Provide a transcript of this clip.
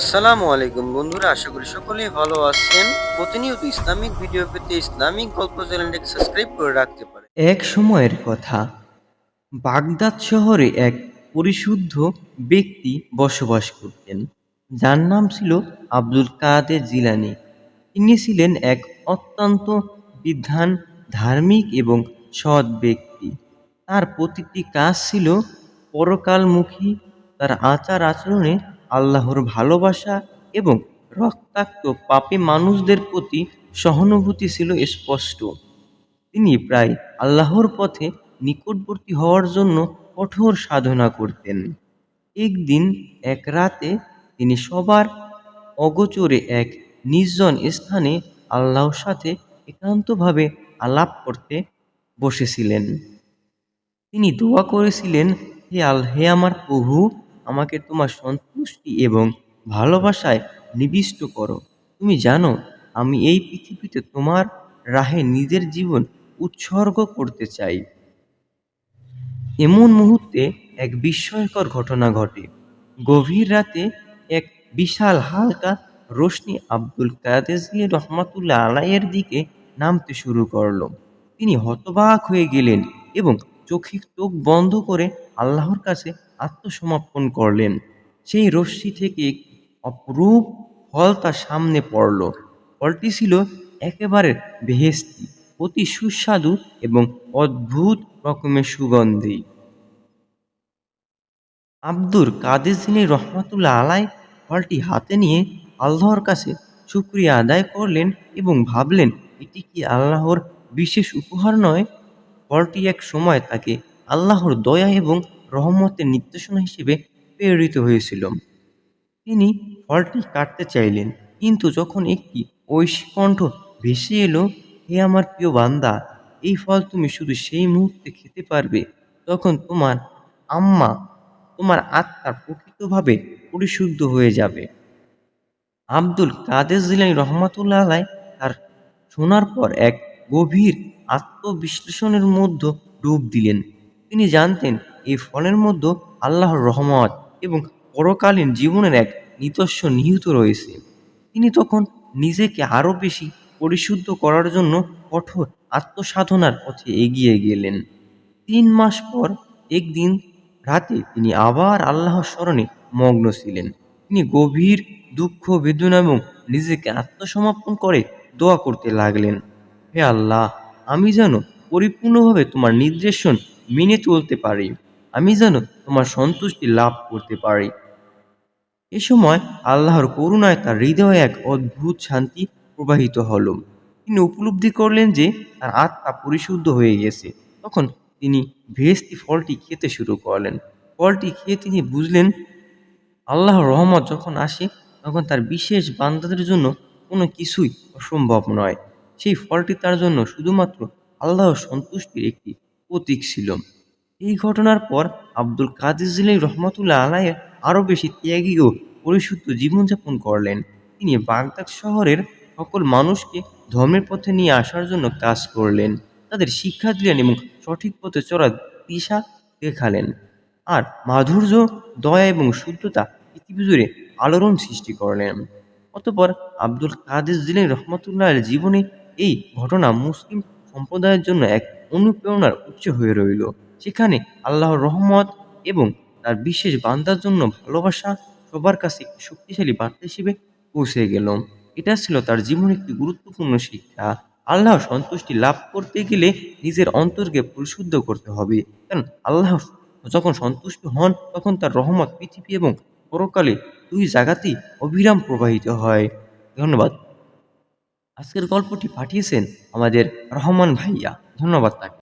আসসালামু আলাইকুম বন্ধুরা, আশা করি সকলেই ভালো আছেন। প্রতিনিয়ত ইসলামিক ভিডিও পেতে ইসলামিক গল্প চ্যানেলটিকে সাবস্ক্রাইব করে রাখতে পারেন। এক সময়ের কথা, বাগদাদ শহরে এক পরিশুদ্ধ ব্যক্তি বসবাস করতেন। যার নাম ছিল আব্দুল কাদের জিলানি। তিনি ছিলেন এক অত্যন্ত বিধান, ধার্মিক এবং সৎ ব্যক্তি। তার প্রতিটি কাজ ছিল পরকালমুখী। তার আচার আচরণে আল্লাহর ভালোবাসা এবং রক্তাক্ত পাপী মানুষদের প্রতি সহানুভূতি ছিল স্পষ্ট। তিনি প্রায় আল্লাহর পথে নিকটবর্তী হওয়ার জন্য কঠোর সাধনা করতেন। একদিন এক রাতে তিনি সবার অগোচরে এক নির্জন স্থানে আল্লাহর সাথে একান্তভাবে আলাপ করতে বসেছিলেন। তিনি দোয়া করেছিলেন, হে আল, হে আমার প্রভু আমাকে তোমার সন্তুষ্টি এবং ভালোবাসায় নিবিষ্ট করো। তুমি জানো, আমি এই পৃথিবীতে তোমার রাহে নিজের জীবন উৎসর্গ করতে চাই। এমন মুহূর্তে এক বিস্ময়কর ঘটনা ঘটে। গভীর রাতে এক বিশাল হালকা রোশনি আব্দুল কাদেজলি রহমাতুল্লাহ আলাইয়ের দিকে নামতে শুরু করল। তিনি হতবাক হয়ে গেলেন এবং চোখে চোখ বন্ধ করে আল্লাহর কাছে আত্মসমর্পণ করলেন। সেই রশ্মি থেকে অপরূপ ফল তার সামনে পড়ল। ফলটি ছিল একেবারে বেহেস্তি অতি সুস্বাদু এবং অদ্ভুত রকমের সুগন্ধি। আব্দুর কাদের জিনি রহমাতুল্লাহ আলাই ফলটি হাতে নিয়ে আল্লাহর কাছে শুক্রিয়া আদায় করলেন এবং ভাবলেন, এটি কি আল্লাহর বিশেষ উপহার নয়? ফলটি এক সময় তাকে আল্লাহর দয়া এবং রহমতের নির্দেশনা হিসেবে প্রেরিত হয়েছিল। তিনি ফলটি কাটতে চাইলেন, কিন্তু যখন একটি ঐশী কণ্ঠ ভেসে এলো, হে আমার প্রিয় বান্দা, এই ফল তুমি শুধু সেই মুহূর্তে খেতে পারবে, তখন তোমার আম্মা, তোমার আত্মা প্রকৃতভাবে পরিশুদ্ধ হয়ে যাবে। আব্দুল কাদের জিলানি রহমাতুল্লাহ আলাই তার শোনার পর এক গভীর আত্মবিশ্লেষণের মধ্যে ডুব দিলেন। তিনি জানতেন এই ফলের মধ্যে আল্লাহর রহমত এবং পরকালীন জীবনের এক নিদর্শন নিহিত রয়েছে। তিনি তখন নিজেকে আরও বেশি পরিশুদ্ধ করার জন্য কঠোর আত্মসাধনার পথে এগিয়ে গেলেন। তিন মাস পর একদিন রাতে তিনি আবার আল্লাহর স্মরণে মগ্ন ছিলেন। তিনি গভীর দুঃখ, বেদনা এবং নিজেকে আত্মসমর্পণ করে দোয়া করতে লাগলেন, হে আল্লাহ, আমি যেন পরিপূর্ণভাবে তোমার নির্দেশন মেনে চলতে পারি। আমি যেন তোমার সন্তুষ্টি লাভ করতে পারি। এ সময় আল্লাহর করুণায় তার হৃদয়ে এক অদ্ভুত শান্তি প্রবাহিত হলো। তিনি উপলব্ধি করলেন যে তার আত্মা পরিশুদ্ধ হয়ে গেছে। তখন তিনি ভেস্তি ফলটি খেতে শুরু করলেন। ফলটি খেয়ে তিনি বুঝলেন, আল্লাহর রহমত যখন আসে, তখন তার বিশেষ বান্দাদের জন্য কোনো কিছুই অসম্ভব নয়। সেই ফলটি তার জন্য শুধুমাত্র আল্লাহর সন্তুষ্টির একটি প্রতীক ছিল। এই ঘটনার পর আব্দুল কাদের জিলাই রহমতুল্লাহ আলাইয়ের আরও বেশি ত্যাগী ও পরিশুদ্ধ জীবনযাপন করলেন। তিনি বাগদাদ শহরের সকল মানুষকে ধর্মের পথে নিয়ে আসার জন্য কাজ করলেন। তাদের শিক্ষা দিলেন এবং সঠিক পথে চলার দিশা দেখালেন। আর মাধুর্য, দয়া এবং শুদ্ধতা পৃথিবী জুড়ে আলোড়ন সৃষ্টি করলেন। অতপর আব্দুল কাদের জিলাই রহমতুল্লাহের জীবনে এই ঘটনা মুসলিম সম্প্রদায়ের জন্য এক অনুপ্রেরণার উৎস হয়ে রইল। সেখানে আল্লাহর রহমত এবং তার বিশেষ বান্দার জন্য ভালোবাসা সবার কাছে শক্তিশালী বার্তা হিসেবে পৌঁছে গেল। এটা ছিল তার জীবনের একটি গুরুত্বপূর্ণ শিক্ষা। আল্লাহর সন্তুষ্টি লাভ করতে গেলে নিজের অন্তরকে পরিশুদ্ধ করতে হবে। কারণ আল্লাহ যখন সন্তুষ্ট হন, তখন তার রহমত পৃথিবী এবং পরকালে দুই জায়গাতেই অবিরাম প্রবাহিত হয়। ধন্যবাদ। আজকের গল্পটি পাঠিয়েছেন আমাদের রহমান ভাইয়া। ধন্যবাদ তাকে।